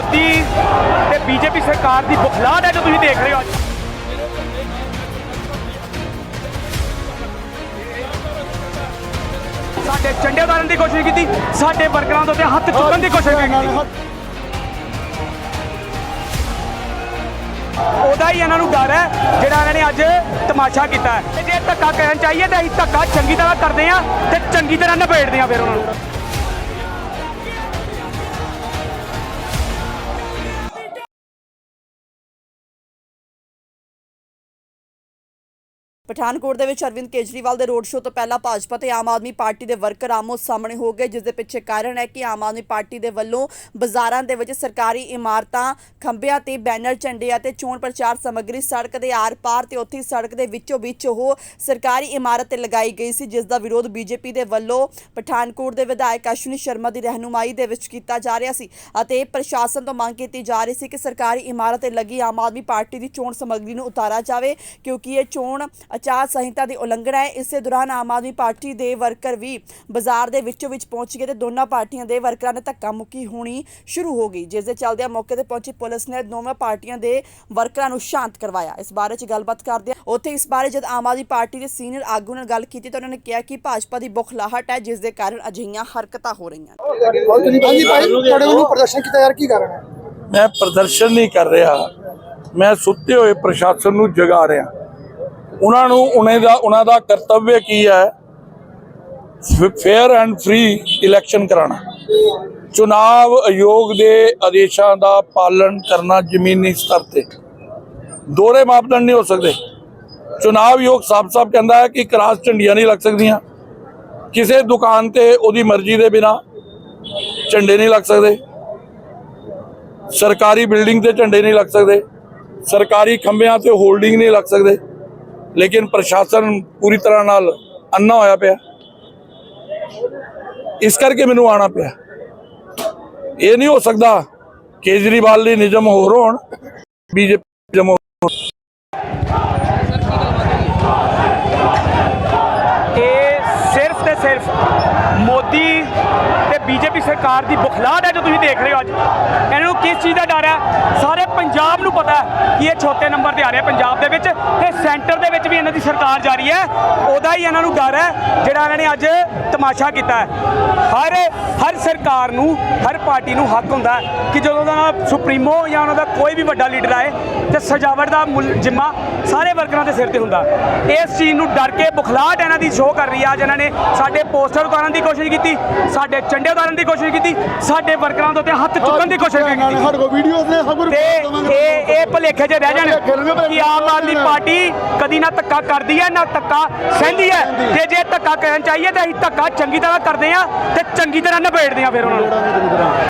ਮੋਦੀ ਤੇ ਬੀਜੇਪੀ ਸਰਕਾਰ ਦੀ ਬੁਖਲਾਹਟ ਹੈ ਜੋ ਤੁਸੀਂ ਦੇਖ ਰਹੇ ਹੋ ਅੱਜ। ਸਾਡੇ ਝੰਡੇ ਉਤਾਰਨ ਦੀ ਕੋਸ਼ਿਸ਼ ਕੀਤੀ ਸਾਡੇ ਵਰਕਰਾਂ ਦੇ ਉੱਤੇ ਹੱਥ ਚੁੱਕਣ ਦੀ ਕੋਸ਼ਿਸ਼ ਕੀਤੀ। ਉਹਦਾ ਹੀ ਇਹਨਾਂ ਨੂੰ ਡਰ ਹੈ ਜਿਹੜਾ ਇਹਨਾਂ ਨੇ ਅੱਜ ਤਮਾਸ਼ਾ ਕੀਤਾ ਹੈ। ਤੇ ਜੇ ਧੱਕਾ ਕਰਨ ਚਾਹੀਏ ਤਾਂ ਅਸੀਂ ਧੱਕਾ ਚੰਗੀ ਤਰ੍ਹਾਂ ਕਰਦੇ ਆ ਤੇ ਚੰਗੀ ਤਰ੍ਹਾਂ ਨਿਬੇੜਦੇ ਆ ਫਿਰ ਉਹਨਾਂ ਨੂੰ। ਪਠਾਨਕੋਟ ਦੇ ਵਿੱਚ ਅਰਵਿੰਦ ਕੇਜਰੀਵਾਲ ਦੇ ਰੋਡ ਸ਼ੋਅ ਤੋਂ ਪਹਿਲਾਂ ਭਾਜਪਾ ਤੇ ਆਮ ਆਦਮੀ ਪਾਰਟੀ ਦੇ ਵਰਕਰ ਆਮੋ ਸਾਹਮਣੇ ਹੋ ਗਏ, ਜਿਸ ਦੇ ਪਿੱਛੇ ਕਾਰਨ ਹੈ ਕਿ ਆਮ ਆਦਮੀ ਪਾਰਟੀ ਦੇ ਵੱਲੋਂ ਬਾਜ਼ਾਰਾਂ ਦੇ ਵਿੱਚ ਸਰਕਾਰੀ ਇਮਾਰਤਾਂ, ਖੰਭਿਆਂ ਤੇ ਬੈਨਰ ਝੰਡੇ ਅਤੇ ਚੋਣ ਪ੍ਰਚਾਰ ਸਮੱਗਰੀ ਸੜਕ ਦੇ ਆਰ-ਪਾਰ ਤੇ ਉੱਥੇ ਸੜਕ ਦੇ ਵਿੱਚੋਂ ਵਿੱਚ ਉਹ ਸਰਕਾਰੀ ਇਮਾਰਤ ਤੇ ਲਗਾਈ ਗਈ ਸੀ, ਜਿਸ ਦਾ ਵਿਰੋਧ ਬੀਜੇਪੀ ਦੇ ਵੱਲੋਂ ਪਠਾਨਕੋਟ ਦੇ ਵਿਧਾਇਕ ਅਸ਼ਵਨੀ ਸ਼ਰਮਾ ਦੀ ਰਹਿਨੁਮਾਈ ਦੇ ਵਿੱਚ ਕੀਤਾ ਜਾ ਰਿਹਾ ਸੀ ਅਤੇ ਪ੍ਰਸ਼ਾਸਨ ਤੋਂ ਮੰਗ ਕੀਤੀ ਜਾ ਰਹੀ ਸੀ ਕਿ ਸਰਕਾਰੀ ਇਮਾਰਤ ਤੇ ਲੱਗੀ ਆਮ ਆਦਮੀ ਪਾਰਟੀ ਦੀ ਚੋਣ ਸਮੱਗਰੀ ਨੂੰ ਉਤਾਰਾ ਜਾਵੇ, ਕਿਉਂਕਿ ਇਹ ਚੋਣ ਆਚਾਰ ਸੰਹਿਤਾ ਦੀ ਉਲੰਘਣਾ ਹੈ। ਇਸੇ ਦੌਰਾਨ ਆਮ ਆਦਮੀ ਪਾਰਟੀ ਦੇ ਵਰਕਰ ਵੀ ਬਾਜ਼ਾਰ ਦੇ ਵਿੱਚੋਂ ਵਿੱਚ ਪਹੁੰਚ ਗਏ ਤੇ ਦੋਨਾਂ ਪਾਰਟੀਆਂ ਦੇ ਵਰਕਰਾਂ ਨੇ ਧੱਕਾ ਮੁੱਕੀ ਹੋਣੀ ਸ਼ੁਰੂ ਹੋ ਗਈ ਜਿਸ ਦੇ ਚੱਲਦਿਆਂ ਮੌਕੇ ਤੇ ਪਹੁੰਚੀ ਪੁਲਿਸ ਨੇ ਦੋਵੇਂ ਪਾਰਟੀਆਂ ਦੇ ਵਰਕਰਾਂ ਨੂੰ ਸ਼ਾਂਤ ਕਰਵਾਇਆ। ਇਸ ਬਾਰੇ ਚ ਗੱਲਬਾਤ ਕਰਦੇ ਉੱਥੇ ਇਸ ਬਾਰੇ ਜਦ ਆਮ ਆਦਮੀ ਪਾਰਟੀ ਦੇ ਸੀਨੀਅਰ ਆਗੂ ਨਾਲ ਗੱਲ ਕੀਤੀ ਤਾਂ ਉਹਨਾਂ ਨੇ ਕਿਹਾ ਕਿ ਭਾਜਪਾ ਦੀ ਬੁਖਲਾਹਟ ਹੈ ਜਿਸ ਦੇ ਕਾਰਨ ਅਜਿਹੀਆਂ ਹਰਕਤਾਂ ਹੋ ਰਹੀਆਂ ਨੇ। ਹਾਂਜੀ ਭਾਈ ਤੁਹਾਡੇ ਵੱਲੋਂ ਪ੍ਰਦਰਸ਼ਨ ਕੀਤਾ ਯਾਰ ਕੀ ਕਾਰਨ ਹੈ ਮੈਂ ਪ੍ਰਦਰਸ਼ਨ ਨਹੀਂ ਕਰ ਰਿਹਾ। ਮੈਂ ਸੁੱਤੇ ਹੋਏ ਪ੍ਰਸ਼ਾਸਨ ਨੂੰ ਜਗਾ ਰਿਹਾ। ਉਹਨਾਂ ਨੂੰ ਉਹਨਾਂ ਦਾ ਉਹਨਾਂ ਦਾ ਕਰਤੱਵ ਕੀ ਹੈ? ਫੇਅਰ ਐਂਡ ਫ੍ਰੀ ਇਲੈਕਸ਼ਨ ਕਰਾਉਣਾ। ਚੁਣਾਵ ਆਯੋਗ ਦੇ ਆਦੇਸ਼ਾਂ ਦਾ ਪਾਲਣ ਕਰਨਾ ਜ਼ਮੀਨੀ ਸਤਰ ਤੇ। ਦੋਹਰੇ ਮਾਪਦੰਡ ਨਹੀਂ ਹੋ ਸਕਦੇ। ਚੁਣਾਵ ਆਯੋਗ ਸਾਫ਼-ਸਾਫ਼ ਕਹਿੰਦਾ ਹੈ ਕਿ ਕਰਾਸ ਝੰਡੀਆਂ ਨਹੀਂ ਲੱਗ ਸਕਦੀਆਂ। ਕਿਸੇ ਦੁਕਾਨ ਤੇ ਉਹਦੀ ਮਰਜ਼ੀ ਦੇ ਬਿਨਾ ਝੰਡੇ ਨਹੀਂ ਲੱਗ ਸਕਦੇ। ਸਰਕਾਰੀ ਬਿਲਡਿੰਗ ਤੇ ਝੰਡੇ ਨਹੀਂ ਲੱਗ ਸਕਦੇ। ਸਰਕਾਰੀ ਖੰਭਿਆਂ ਤੇ ਹੋਲਡਿੰਗ ਨਹੀਂ ਲੱਗ ਸਕਦੇ। ਲੇਕਿਨ ਪ੍ਰਸ਼ਾਸਨ ਪੂਰੀ ਤਰ੍ਹਾਂ ਨਾਲ ਅੰਨਾ ਹੋਇਆ ਪਿਆ। ਇਸ ਕਰਕੇ ਮੈਨੂੰ ਆਣਾ ਪਿਆ। ਇਹ ਨਹੀਂ ਹੋ ਸਕਦਾ ਕੇਜਰੀਵਾਲ ਲਈ ਨਿਯਮ ਹੋਰ ਹੋਣ, ਬੀਜੇਪੀ ਨਿਯਮ ਇਹ ਸਿਰਫ ਤੇ ਸਿਰਫ ਮੋਦੀ ਤੇ ਬੀਜੇਪੀ ਸਰਕਾਰ ਦੀ ਬੁਖਲਾਹਟ ਹੈ ਜੋ ਤੁਸੀਂ ਦੇਖ ਰਹੇ ਹੋ ਅੱਜ। ਇਹਨਾਂ ਨੂੰ ਕਿਸ ਚੀਜ਼ ਦਾ ਡਰ ਹੈ? ਸਾਰੇ ਪੰਜਾਬ ਨੂੰ ਪਤਾ ਹੈ। ਕਿ ਇਹ ਛੋਟੇ ਨੰਬਰ ਤੇ ਆ ਰਿਹਾ ਪੰਜਾਬ ਦੇ ਵਿੱਚ ਤੇ ਸੈਂਟਰ ਦੇ ਵਿੱਚ ਵੀ ਇਹਨਾਂ ਦੀ ਸਰਕਾਰ ਜਾ ਰਹੀ ਹੈ। ਉਹਦਾ ਹੀ ਇਹਨਾਂ ਨੂੰ ਡਰ ਹੈ ਜਿਹੜਾ ਇਹਨਾਂ ਨੇ ਅੱਜ ਤਮਾਸ਼ਾ ਕੀਤਾ ਹੈ। ਹਰ ਹਰ ਸਰਕਾਰ ਨੂੰ ਹਰ ਪਾਰਟੀ ਨੂੰ ਹੱਕ ਹੁੰਦਾ ਕਿ ਜਦੋਂ ਦਾ ਸੁਪਰੀਮੋ ਜਾਂ ਉਹਨਾਂ ਦਾ ਕੋਈ ਵੀ ਵੱਡਾ ਲੀਡਰ ਆਏ ਤੇ ਸਜਾਵਟ ਦਾ ਜਿੰਮਾ ਸਾਰੇ ਵਰਕਰਾਂ ਦੇ ਸਿਰ ਤੇ ਹੁੰਦਾ। ਇਸ ਚੀਜ਼ ਨੂੰ ਡਰ ਕੇ ਬੁਖਲਾਹਟ ਇਹਨਾਂ ਦੀ ਸ਼ੋਅ ਕਰ ਰਹੀ ਆ ਅੱਜ ਇਹਨਾਂ ਨੇ ਸਾਡੇ ਪੋਸਟਰ ਉਤਾਰਨ ਦੀ ਕੋਸ਼ਿਸ਼ ਕੀਤੀ ਸਾਡੇ ਝੰਡੇ ਉਤਾਰਨ ਦੀ ਕੋਸ਼ਿਸ਼ ਕੀਤੀ ਸਾਡੇ ਵਰਕਰਾਂ ਦੇ ਉੱਤੇ ਹੱਥ ਚੁੱਕਣ ਦੀ ਕੋਸ਼ਿਸ਼ ਕੀਤੀ। ਸਾਡੇ ਕੋਲ ਵੀਡੀਓਜ਼ ਨੇ ਸਭ ਕੁਝ ਤੇ ਇਹ ਭਲੇਖੇ 'ਚ ਰਹਿ ਜਾਣ ਕਿ ਆਮ ਆਦਮੀ ਪਾਰਟੀ ਕਦੀ ਨਾ ਧੱਕਾ ਕਰਦੀ ਹੈ ਨਾ ਧੱਕਾ ਸਹਿੰਦੀ ਹੈ। ਤੇ ਜੇ ਧੱਕਾ ਕਰਨ ਚਾਹੀਏ ਤਾਂ ਅਸੀਂ ਧੱਕਾ ਚੰਗੀ ਤਰ੍ਹਾਂ ਕਰਦੇ ਆ ਤੇ ਚੰਗੀ ਤਰ੍ਹਾਂ ਨਿਬੇੜਦੇ ਆ ਫਿਰ ਉਹਨਾਂ ਨੂੰ।